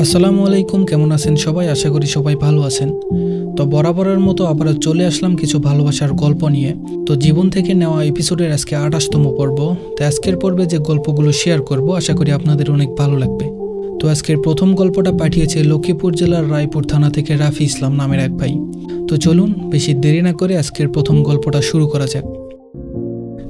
আসসালামু আলাইকুম, কেমন আছেন সবাই? আশা করি সবাই ভালো আছেন। তো বরাবরের মতো আবার চলে আসলাম কিছু ভালোবাসার গল্প নিয়ে। তো জীবন থেকে নেওয়া এপিসোডের আজকে আঠাশতম পর্ব। তো আজকের পর্বে যে গল্পগুলো শেয়ার করব, আশা করি আপনাদের অনেক ভালো লাগবে। তো আজকের প্রথম গল্পটা পাঠিয়েছে লক্ষ্মীপুর জেলার রায়পুর থানা থেকে রাফি ইসলাম নামের এক ভাই। তো চলুন, বেশি দেরি না করে আজকের প্রথম গল্পটা শুরু করা যাক।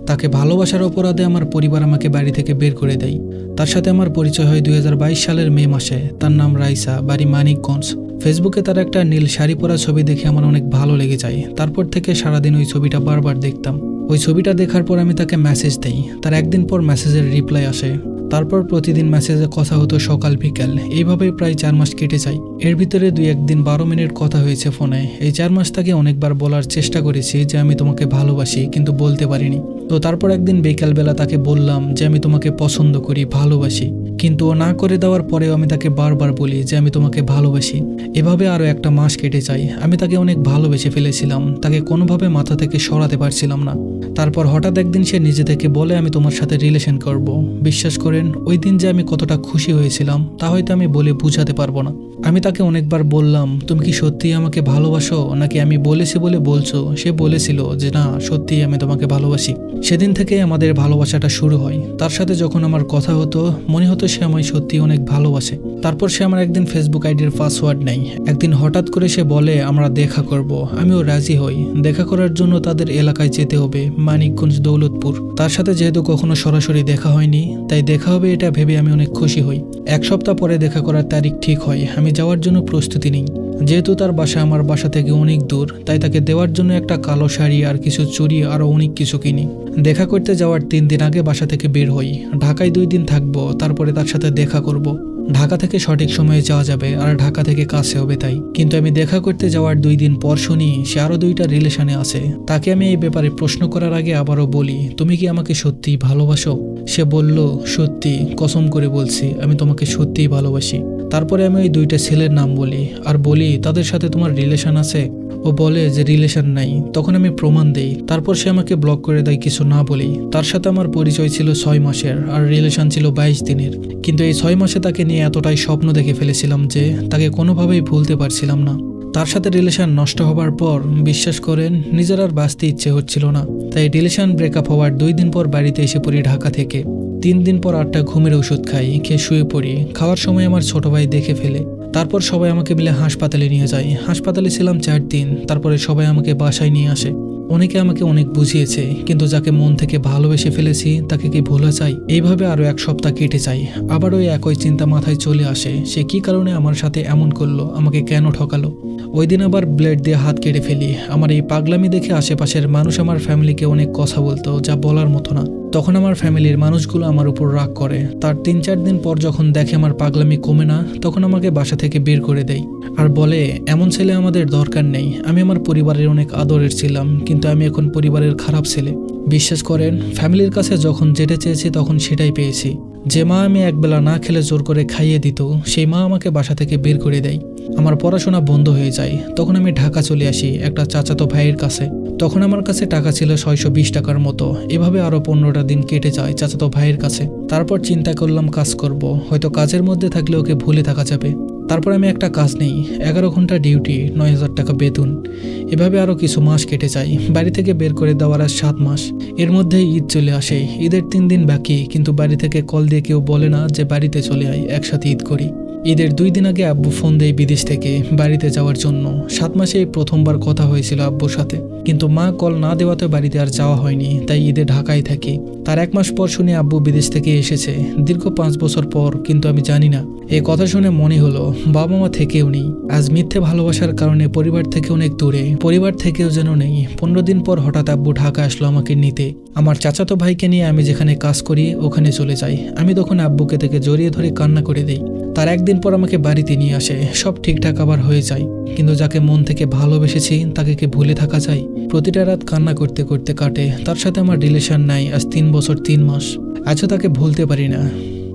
তাকে ভালোবাসার অপরাধে আমার পরিবার আমাকে বাড়ি থেকে বের করে দেয়। তার সাথে আমার পরিচয় হয় দুই হাজার বাইশ সালের মে মাসে। তার নাম রাইসা, বাড়ি মানিকগঞ্জ। ফেসবুকে তার একটা নীল শাড়ি পরা ছবি দেখে আমার অনেক ভালো লেগে যায়। তারপর থেকে সারাদিন ওই ছবিটা বারবার দেখতাম। ওই ছবিটা দেখার পর আমি তাকে মেসেজ দিই। তার একদিন পর মেসেজের রিপ্লাই আসে। তারপর প্রতিদিন মেসেজে কথা হতো সকাল, বিকাল। এইভাবেই প্রায় চার মাস কেটে যায়। এর ভিতরে দুই একদিন বারো মিনিট কথা হয়েছে ফোনে। এই চার মাস তাকে অনেকবার বলার চেষ্টা করেছি যে আমি তোমাকে ভালোবাসি, কিন্তু বলতে পারিনি। তো তারপর একদিন বিকালবেলা তাকে বললাম যে আমি তোমাকে পছন্দ করি, ভালোবাসি। কিন্তু ও না করে দেওয়ার পরেও আমি তাকে বারবার বলি যে আমি তোমাকে ভালোবাসি। এভাবে আরও একটা মাস কেটে যায়। আমি তাকে অনেক ভালোবেসে ফেলেছিলাম। তাকে কোনোভাবে মাথা থেকে সরাতে পারছিলাম না। তারপর হঠাৎ একদিন সে নিজে থেকে বলে, আমি তোমার সাথে রিলেশন করব। বিশ্বাস করেন, ওই দিন যে আমি কতটা খুশি হয়েছিলাম, তা হয়তো আমি বলে বুঝাতে পারব না। আমি তাকে অনেকবার বললাম, তুমি কি সত্যিই আমাকে ভালোবাসো? নাকি আমি বলেছি বলে বলছো? সে বলেছিল যে, না, সত্যিই আমি তোমাকে ভালোবাসি। সেদিন থেকে আমাদের ভালোবাসাটা শুরু হয়। তার সাথে যখন আমার কথা হতো, মনে হতো সে আমায় সত্যি অনেক ভালোবাসে। তারপর সে আমার একদিন ফেসবুক আইডির পাসওয়ার্ড নেই একদিন হঠাৎ করে সে বলে, আমরা দেখা করব। আমিও রাজি হই। দেখা করার জন্য তাদের এলাকায় যেতে হবে, মানিকগঞ্জ দৌলতপুর। তার সাথে যেহেতু কখনো সরাসরি দেখা হয়নি, তাই দেখা হবে এটা ভেবে আমি অনেক খুশি হই। এক সপ্তাহ পরে দেখা করার তারিখ ঠিক হয়। আমি যাওয়ার জন্য প্রস্তুতি নিই। যেহেতু তার বাসা আমার বাসা থেকে অনেক দূর, তাই তাকে দেওয়ার জন্য একটা কালো শাড়ি আর কিছু চুরি আরও অনেক কিছু কিনি দেখা করতে যাওয়ার তিন দিন আগে বাসা থেকে বের হই ঢাকায় দুই দিন থাকব, তারপরে তার সাথে দেখা করব। ঢাকা থেকে সঠিক সময়ে যাওয়া যাবে আর ঢাকা থেকে কাছে হবে তাই। কিন্তু আমি দেখা করতে যাওয়ার দুই দিন পর শুনি সে আরও দুইটা রিলেশনে আছে। তাকে আমি এই ব্যাপারে প্রশ্ন করার আগে আবারও বলি, তুমি কি আমাকে সত্যি ভালোবাসো? সে বলল, সত্যি, কসম করে বলছি, আমি তোমাকে সত্যিই ভালোবাসি। তারপরে আমি ওই দুইটা ছেলের নাম বলি, আর বলি, তাদের সাথে তোমার রিলেশন আছে? ও বলে, যে রিলেশন নাই। তখন আমি প্রমাণ দেই, তারপর সে আমাকে ব্লক করে দেয় কিছু না বলি তার সাথে আমার পরিচয় ছিল ছয় মাসের, আর রিলেশন ছিল বাইশ দিনের। কিন্তু এই ছয় মাসে তাকে নিয়ে এতটাই স্বপ্ন দেখে ফেলেছিলাম যে তাকে কোনোভাবেই ভুলতে পারছিলাম না। তার সাথে রিলেশন নষ্ট হবার পর বিশ্বাস করেন নিজের আর বাঁচতে ইচ্ছে হচ্ছিল না। তাই রিলেশন ব্রেকআপ হওয়ার দুই দিন পর বাড়িতে এসে পড়ি ঢাকা থেকে। তিন দিন পর আটটা ঘুমের ওষুধ খাই, খেয়ে শুয়ে পড়ি। খাওয়ার সময় আমার ছোট ভাই দেখে ফেলে। তারপর সবাই আমাকে মিলে হাসপাতালে নিয়ে যায়। হাসপাতালে ছিলাম চার দিন, তারপরে সবাই আমাকে বাসায় নিয়ে আসে। অনেকে আমাকে অনেক বুঝিয়েছে, কিন্তু যাকে মন থেকে ভালোবেসে ফেলেছি, তাকে কি ভোলা চাই এইভাবে আরও এক সপ্তাহ কেটে যায়। আবার ওই একই চিন্তা মাথায় চলে আসে, সে কি কারণে আমার সাথে এমন করল, আমাকে কেন ঠকালো? ওই দিন আবার ব্লেড দিয়ে হাত কেটে ফেলি। আমার এই পাগলামি দেখে আশেপাশের মানুষ আমার ফ্যামিলিকে অনেক কথা বলতো, যা বলার মতো না। তখন আমার ফ্যামিলির মানুষগুলো আমার উপর রাগ করে। তার তিন চার দিন পর যখন দেখে আমার পাগলামি কমে না, তখন আমাকে বাসা থেকে বের করে দেয়। আর বলে, এমন ছেলে আমাদের দরকার নেই। আমি আমার পরিবারের অনেক আদরের ছিলাম, কিন্তু আমি এখন পরিবারের খারাপ ছেলে। বিশ্বাস করেন, ফ্যামিলির কাছে যখন যেটা চেয়েছি তখন সেটাই পেয়েছি। যে মা আমি একবেলা না খেলে জোর করে খাইয়ে দিত, সেই মা আমাকে বাসা থেকে বের করে দেয়। আমার পড়াশোনা বন্ধ হয়ে যায়। তখন আমি ঢাকা চলে আসি একটা চাচাতো ভাইয়ের কাছে। তখন আমার কাছে টাকা ছিল ছয়শো বিশ টাকার মতো। এভাবে আরও পনেরোটা দিন কেটে যায় চাচাতো ভাইয়ের কাছে। তারপর চিন্তা করলাম, কাজ করব। হয়তো কাজের মধ্যে থাকলে ওকে ভুলে থাকা যাবে। তারপর আমি একটা কাজ নেই, এগারো ঘণ্টা ডিউটি, নয় হাজার টাকা বেতন। এভাবে আরও কিছু মাস কেটে যায়। বাড়ি থেকে বের করে দেওয়ার আর সাত মাস। এর মধ্যে ঈদ চলে আসে। ঈদের তিন দিন বাকি, কিন্তু বাড়ি থেকে কল দিয়ে কেউ বলে না যে বাড়িতে চলে আয়, একসাথে ঈদ করি। ঈদের দুই দিন আগে আব্বু ফোন দেয় বিদেশ থেকে বাড়িতে যাওয়ার জন্য। সাত মাসে প্রথমবার কথা হয়েছিল আব্বুর সাথে। কিন্তু মা কল না দেওয়াতে বাড়িতে আর যাওয়া হয়নি, তাই ঈদে ঢাকায় থাকি। তার এক মাস পর শুনে আব্বু বিদেশ থেকে এসেছে। দীর্ঘ পাঁচ বছর পর, কিন্তু আমি জানি না। এই কথা শুনে মনে হলো, বাবা মা থেকেও নেই। আজ মিথ্যে ভালোবাসার কারণে পরিবার থেকে অনেক দূরে। পরিবার থেকেও যেন নেই। পনেরো দিন পর হঠাৎ আব্বু ঢাকা আসলো আমাকে নিতে। আমার চাচাতো ভাইকে নিয়ে আমি যেখানে কাজ করি, ওখানে চলে যাই। আমি তখন আব্বুকে থেকে জড়িয়ে ধরে কান্না করে দেই। তার একদিন পর আমাকে বাড়িতে নিয়ে আসে। সব ঠিকঠাক আবার হয়ে যায়। কিন্তু যাকে মন থেকে ভালোবেসেছি, তাকে কি ভুলে থাকা যায়? প্রতিটা রাত কান্না করতে করতে কাটে। তার সাথে আমার রিলেশন নাই, আজ তিন বছর, তিন মাস। আজও তাকে ভুলতে পারি না।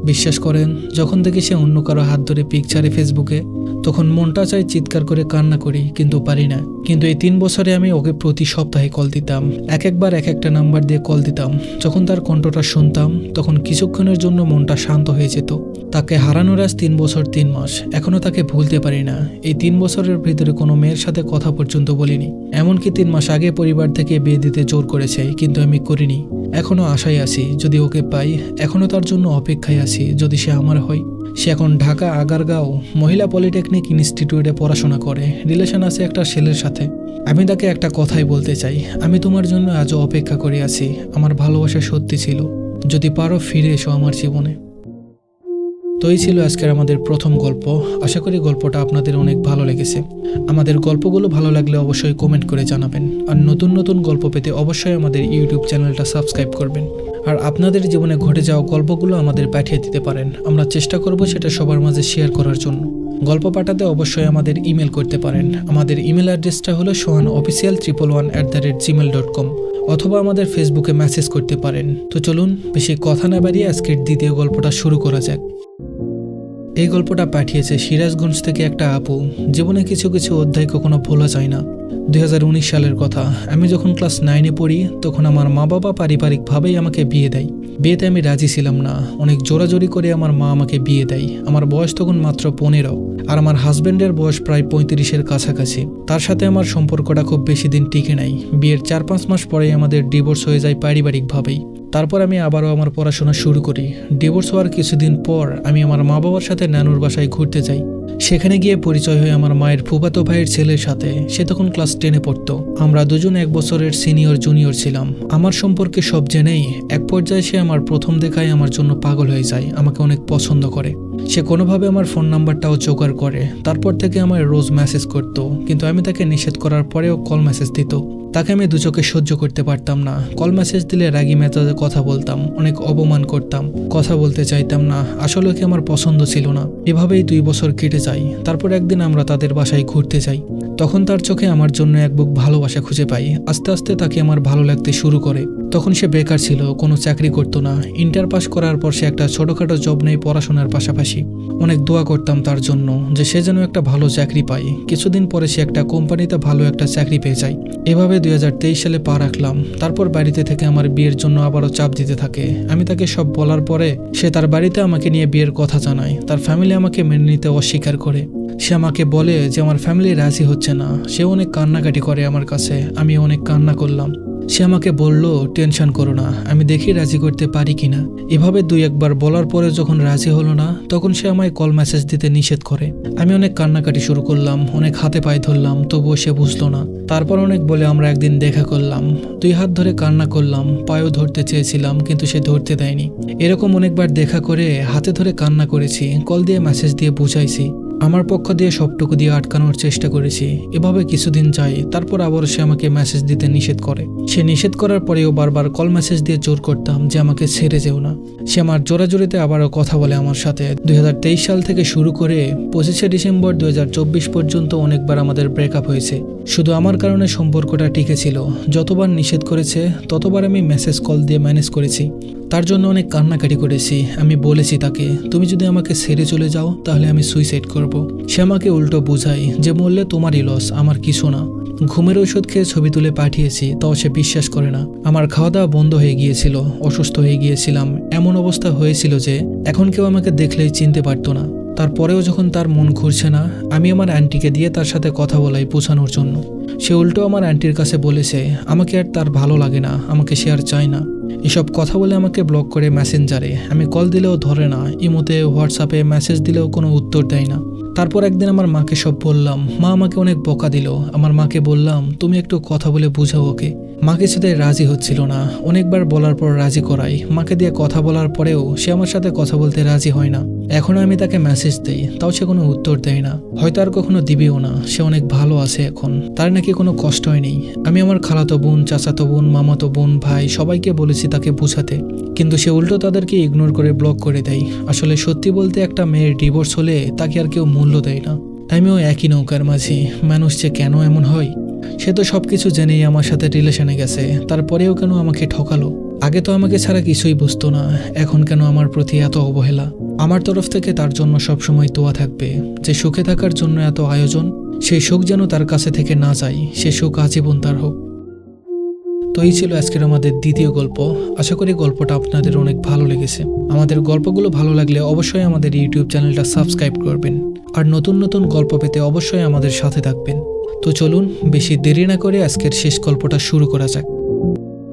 বিশ্বাস করেন, যখন দেখি সে অন্য কারও হাত ধরে পিকচারে ফেসবুকে তখন মনটা চাই চিৎকার করে কান্না করি, কিন্তু পারি না। কিন্তু এই তিন বছরে আমি ওকে প্রতি সপ্তাহে কল দিতাম। এক একবার এক একটা নাম্বার দিয়ে কল দিতাম। যখন তার কণ্ঠটা শুনতাম, তখন কিছুক্ষণের জন্য মনটা শান্ত হয়ে যেত। তাকে হারানোর আজ তিন বছর তিন মাস। এখনও তাকে ভুলতে পারি না। এই তিন বছরের ভিতরে কোনো মেয়ের সাথে কথা পর্যন্ত বলিনি। এমনকি তিন মাস আগে পরিবার থেকে বিয়ে দিতে জোর করেছে, কিন্তু আমি করিনি। এখনও আশায় আছি, যদি ওকে পাই এখনও তার জন্য অপেক্ষায় আছি, যদি সে আমার হয়। সে এখন ঢাকা, আগারগাঁও, মহিলা পলিটেকনিক ইনস্টিটিউটে পড়াশোনা করে। রিলেশন আছে একটা ছেলের সাথে। আমি তাকে একটা কথাই বলতে চাই। আমি তোমার জন্য আজও অপেক্ষা করে আছি। আমার ভালোবাসা সত্যি ছিল। যদি পারো ফিরে এসো আমার জীবনে। তো এই ছিল আজকের আমাদের প্রথম গল্প। আশা করি গল্পটা আপনাদের অনেক ভালো লেগেছে। আমাদের গল্পগুলো ভালো লাগলে অবশ্যই কমেন্ট করে জানাবেন। আর নতুন নতুন গল্প পেতে অবশ্যই আমাদের ইউটিউব চ্যানেলটা সাবস্ক্রাইব করবেন। আর আপনাদের জীবনে ঘটে যাওয়া গল্পগুলো আমাদের পাঠিয়ে দিতে পারেন। আমরা চেষ্টা করব সেটা সবার মাঝে শেয়ার করার জন্য। গল্প পাঠাতে অবশ্যই আমাদের ইমেল করতে পারেন। আমাদের ইমেল অ্যাড্রেসটা হলো Sohan official triple one at the rate Gmail dot com অথবা আমাদের ফেসবুকে মেসেজ করতে পারেন। তো চলুন, বেশি কথা না বাড়িয়ে আজকের দ্বিতীয় গল্পটা শুরু করা যাক। এই গল্পটা পাঠিয়েছে সিরাজগঞ্জ থেকে একটা আপু। জীবনে কিছু কিছু অধ্যায় কখনো ভোলা যায় না। দুই হাজার উনিশ সালের কথা। আমি যখন ক্লাস নাইনে পড়ি, তখন আমার মা বাবা পারিবারিকভাবেই আমাকে বিয়ে দেয়। বিয়েতে আমি রাজি ছিলাম না। অনেক জোরাজোরি করে আমার মা আমাকে বিয়ে দেয়। আমার বয়স তখন মাত্র পনেরো আর আমার হাজব্যান্ডের বয়স প্রায় পঁয়ত্রিশের কাছাকাছি। তার সাথে আমার সম্পর্কটা খুব বেশি দিন টিকে নাই। বিয়ের চার পাঁচ মাস পরেই আমাদের ডিভোর্স হয়ে যায় পারিবারিকভাবেই। তারপর আমি আবারও আমার পড়াশোনা শুরু করি। ডিভোর্স হওয়ার কিছুদিন পর আমি আমার মা বাবার সাথে নানুর বাসায় ঘুরতে যাই। সেখানে গিয়ে পরিচয় হয় আমার মায়ের ফুফাতো ভাইয়ের ছেলের সাথে। সে তখন ক্লাস টেনে পড়তো। আমরা দুজন এক বছরের সিনিয়র, জুনিয়র ছিলাম। আমার সম্পর্কে সব জেনেই এক পর্যায়ে সে আমার প্রথম দেখায় আমার জন্য পাগল হয়ে যায়, আমাকে অনেক পছন্দ করে। সে কোনোভাবে আমার ফোন নাম্বারটাও জোগাড় করে। তারপর থেকে আমার রোজ মেসেজ করত, কিন্তু আমি তাকে নিষেধ করার পরেও কল মেসেজ দিত। তাকে আমি দু চোখে সহ্য করতে পারতাম না। কল মেসেজ দিলে রাগি মেজাজে কথা বলতাম, অনেক অপমান করতাম, কথা বলতে চাইতাম না, আসলে কি আমার পছন্দ ছিল না। এভাবেই দুই বছর কেটে যায়। তারপর একদিন আমরা তাদের বাসায় ঘুরতে যাই। তখন তার চোখে আমার জন্য এক বুক ভালোবাসা খুঁজে পাই। আস্তে আস্তে তাকে আমার ভালো লাগতে শুরু করে। তখন সে বেকার ছিল, কোনো চাকরি করতো না। ইন্টার পাস করার পর সে একটা ছোটখাটো জব নেই পড়াশোনার পাশাপাশি। অনেক দোয়া করতাম তার জন্য যে সে যেন একটা ভালো চাকরি পায়। কিছুদিন পরে সে একটা কোম্পানিতে ভালো একটা চাকরি পেয়ে যায়। এভাবে দুই হাজার তেইশ সালে পা রাখলাম। তারপর বাড়িতে থেকে আমার বিয়ের জন্য আবারও চাপ দিতে থাকে। আমি তাকে সব বলার পরে সে তার বাড়িতে আমাকে নিয়ে বিয়ের কথা জানায়। তার ফ্যামিলি আমাকে মেনে নিতে অস্বীকার করে। সে আমাকে বলে যে আমার ফ্যামিলি রাজি হচ্ছে না। সে অনেক কান্নাকাটি করে আমার কাছে। আমি অনেক কান্না করলাম। সে আমাকে বলল, টেনশন করো না, আমি দেখি রাজি করতে পারি কিনা। এভাবে দুই একবার বলার পরে যখন রাজি হলো না, তখন সে আমায় কল মেসেজ দিতে নিষেধ করে। আমি অনেক কান্নাকাটি শুরু করলাম, অনেক হাতে পায়ে ধরলাম, তবুও সে বুঝলো না। তারপর অনেক বলে আমরা একদিন দেখা করলাম। দুই হাত ধরে কান্না করলাম, পায়েও ধরতে চেয়েছিলাম, কিন্তু সে ধরতে দেয়নি। এরকম অনেকবার দেখা করে হাতে ধরে কান্না করেছি কল দিয়ে মেসেজ দিয়ে বুঝাইছি। আমার পক্ষ দিয়ে সবটুকু দিয়ে আটকানোর চেষ্টা করেছি। এভাবে কিছুদিন যাই তারপর আবার সে আমাকে মেসেজ দিতে নিষেধ করে। সে নিষেধ করার পরেও বারবার কল মেসেজ দিয়ে জোর করতাম যে আমাকে ছেড়ে যেও না। সে আমার জোরাজোরিতে আবারও কথা বলে আমার সাথে। দুই হাজার তেইশ সাল থেকে শুরু করে পঁচিশে ডিসেম্বর দু হাজার চব্বিশ পর্যন্ত অনেকবার আমাদের ব্রেকআপ হয়েছে। শুধু আমার কারণে সম্পর্কটা টিকে ছিল। যতবার নিষেধ করেছে, ততবার আমি মেসেজ কল দিয়ে ম্যানেজ করেছি। তার জন্য অনেক কান্নাকাটি করেছি। আমি বলেছি তাকে, তুমি যদি আমাকে ছেড়ে চলে যাও, তাহলে আমি সুইসাইড করব। সে আমাকে উল্টো বুঝাই যে, মরলে তোমারই লস আমার কিছু না। ঘুমের ওষুধ খেয়ে ছবি তুলে পাঠিয়েছি, তাও সে বিশ্বাস করে না। আমার খাওয়া দাওয়া বন্ধ হয়ে গিয়েছিল, অসুস্থ হয়ে গিয়েছিলাম। এমন অবস্থা হয়েছিল যে, এখন কেউ আমাকে দেখলেই চিনতে পারতো না। তারপরেও যখন তার মন ঘুরছে না, আমি আমার আন্টিকে দিয়ে তার সাথে কথা বলাই বোঝানোর জন্য। সে উল্টো আমার আন্টির কাছে বলেছে, আমাকে আর তার ভালো লাগে না, আমাকে সে আর চায় না। এসব কথা বলে আমাকে ব্লক করে মেসেঞ্জারে আমি কল দিলেও ধরে না ইমোতে হোয়াটসঅ্যাপে মেসেজ দিলেও কোনো উত্তর দেয় না। তারপর একদিন আমার মাকে সব বললাম, মা আমাকে অনেক বকা দিল। আমার মাকে বললাম, তুমি একটু কথা বলে বুঝাও ওকে। মা কিছুতে রাজি হচ্ছিল না। অনেকবার বলার পর রাজি করাই। মাকে দিয়ে কথা বলার পরেও সে আমার সাথে কথা বলতে রাজি হয় না। এখনও আমি তাকে মেসেজ দেই, তাও সে কোনো উত্তর দেয় না। হয়তো আর কখনো দিবেও না, সে অনেক ভালো আছে এখন। তার নাকি কোনো কষ্টই নেই। আমি আমার খালাতো বোন, চাচাতো বোন, মামাতো বোন, ভাই সবাইকে বলেছি তাকে বুঝাতে। কিন্তু সে উল্টো তাদেরকে ইগনোর করে ব্লক করে দেয়। আসলে সত্যি বলতে একটা মেয়ের ডিভোর্স হলে তাকে আর কেউ মূল্য দেয় না। আমিও একই নৌকার মাঝি। মানুষ যে কেন এমন হয়? সে তো সব কিছু জেনেই আমার সাথে রিলেশনে গেছে। তারপরেও কেন আমাকে ঠকালো? আগে তো আমাকে ছাড়া কিছুই বুঝতো না। এখন কেন আমার প্রতি এত অবহেলা? আমার তরফ থেকে তার জন্য সবসময় তোয়া থাকবে। যে সুখে থাকার জন্য এত আয়োজন, সেই সুখ যেন তার কাছে থেকে না যায়। সে সুখ আজীবন তার হোক। তো এই ছিল আজকের আমাদের দ্বিতীয় গল্প। আশা করি গল্পটা আপনাদের অনেক ভালো লেগেছে। আমাদের গল্পগুলো ভালো লাগলে অবশ্যই আমাদের ইউটিউব চ্যানেলটা সাবস্ক্রাইব করবেন। আর নতুন নতুন গল্প পেতে অবশ্যই আমাদের সাথে থাকবেন। তো চলুন, বেশি দেরি না করে আজকের শেষ গল্পটা শুরু করা যাক।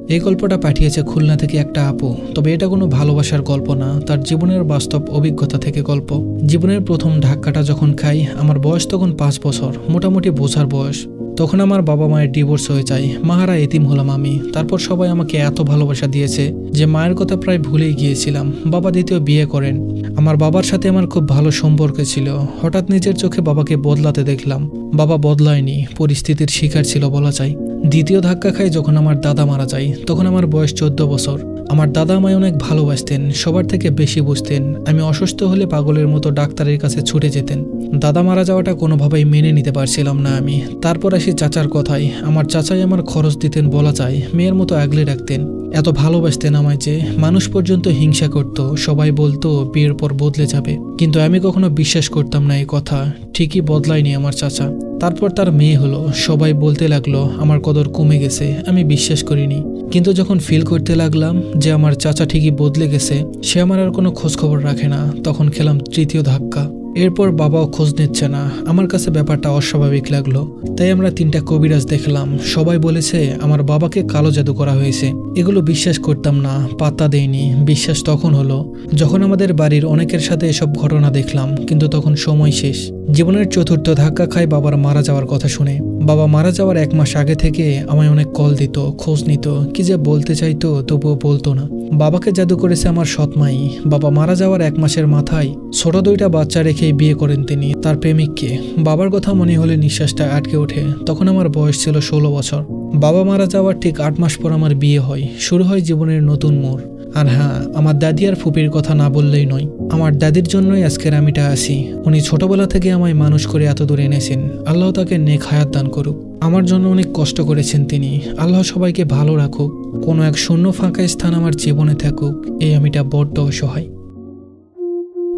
এই গল্পটা পাঠিয়েছে খুলনা থেকে একটা আপু। তবে এটা কোনো ভালোবাসার গল্প না, তার জীবনের বাস্তব অভিজ্ঞতা থেকে গল্প। জীবনের প্রথম ধাক্কাটা যখন খাই, আমার বয়স তখন পাঁচ বছর, মোটামুটি বোঝার বয়স। তখন আমার বাবা মায়ের ডিভোর্স হয়ে যায়। মাহারা এতিম হলাম আমি। তারপর সবাই আমাকে এত ভালোবাসা দিয়েছে যে মায়ের কথা প্রায় ভুলেই গিয়েছিলাম। বাবা দ্বিতীয় বিয়ে করেন। আমার বাবার সাথে আমার খুব ভালো সম্পর্ক ছিল। হঠাৎ নিজের চোখে বাবাকে বদলাতে দেখলাম। বাবা বদলায়নি। পরিস্থিতির শিকার ছিল বলা যায়। দ্বিতীয় ধাক্কা খাই যখন আমার দাদা মারা যায়, তখন আমার বয়স চোদ্দ বছর। আমার দাদা আমায় অনেক ভালোবাসতেন, সবার থেকে বেশি বুঝতেন। আমি অসুস্থ হলে পাগলের মতো ডাক্তারের কাছে ছুটে যেতেন। দাদা মারা যাওয়াটা কোনোভাবেই মেনে নিতে পারছিলাম না আমি। তারপর আসি চাচার কথায়, আমার চাচাই আমার খরচ দিতেন বলা যায়, মেয়ের মতো আগলে রাখতেন। এত ভালোবাসতেন আমায় যে মানুষ পর্যন্ত হিংসা করত, সবাই বলতো বিয়ের পর বদলে যাবে। কিন্তু আমি কখনো বিশ্বাস করতাম না এই কথা। ঠিকই বদলায়নি আমার চাচা। তারপর তার মেয়ে হলো। সবাই বলতে লাগল, আমার কদর কমে গেছে। আমি বিশ্বাস করিনি। কিন্তু যখন ফিল করতে লাগলাম যে আমার চাচা ঠিকই বদলে গেছে, সে আমার আর কোনো খোঁজখবর রাখে না। তখন খেলাম তৃতীয় ধাক্কা। এরপর বাবাও খোঁজ নিচ্ছে না। আমার কাছে ব্যাপারটা অস্বাভাবিক লাগল। তাই আমরা তিনটা কবিরাজ দেখলাম। সবাই বলেছে, আমার বাবাকে কালো জাদু করা হয়েছে। এগুলো বিশ্বাস করতাম না। পাতা দেয়নি বিশ্বাস তখন হলো। যখন আমাদের বাড়ির অনেকের সাথে এসব ঘটনা দেখলাম, কিন্তু তখন সময় শেষ। জীবনের চতুর্থ ধাক্কা খায় বাবার মারা যাওয়ার কথা শুনে। বাবা মারা যাওয়ার এক মাস আগে থেকে আমায় অনেক কল দিত, খোঁজ নিত। কি যে বলতে চাইতো, তবুও বলতো না। বাবাকে জাদু করেছে আমার সৎমাই বাবা মারা যাওয়ার এক মাসের মাথায় ছোট দুইটা বাচ্চা রেখেই বিয়ে করেন তিনি, তার প্রেমিককে। বাবার কথা মনে হলে নিঃশ্বাসটা আটকে ওঠে, তখন আমার বয়স ছিল ষোলো বছর। বাবা মারা যাওয়ার ঠিক আট মাস পর আমার বিয়ে হয়, শুরু হয় জীবনের নতুন মোড়। আর হ্যাঁ আমার দাদি আর ফুপির কথা না বললেই নয়। আমার দাদির জন্যই আজকের আমিটা আছি উনি ছোটবেলা থেকে আমায় মানুষ করে এত দূর এনেছেন। আল্লাহ তাকে নেক হায়াত দান করুক। আমার জন্য অনেক কষ্ট করেছেন তিনি। আল্লাহ সবাইকে ভালো রাখুক। কোনো এক শূন্য ফাঁকা স্থান আমার জীবনে থাকুক। এই আমিটা বড্ড অসহায়।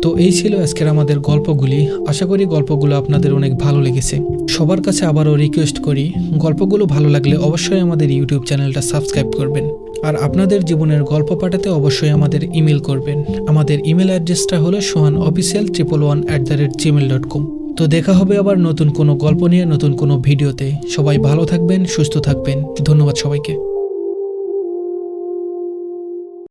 তো এই ছিল আজকের আমাদের গল্পগুলি। আশা করি গল্পগুলো আপনাদের অনেক ভালো লেগেছে। সবার কাছে আবারও রিকোয়েস্ট করি, গল্পগুলো ভালো লাগলে অবশ্যই আমাদের ইউটিউব চ্যানেলটা সাবস্ক্রাইব করবেন। আর আপনাদের জীবনের গল্প পাঠাতে অবশ্যই আমাদের ইমেল করবেন। আমাদের ইমেল অ্যাড্রেসটা হলো Sohan official triple one at the rate Gmail dot com তো দেখা হবে আবার নতুন কোনো গল্প নিয়ে, নতুন কোনো ভিডিওতে। সবাই ভালো থাকবেন, সুস্থ থাকবেন। ধন্যবাদ সবাইকে।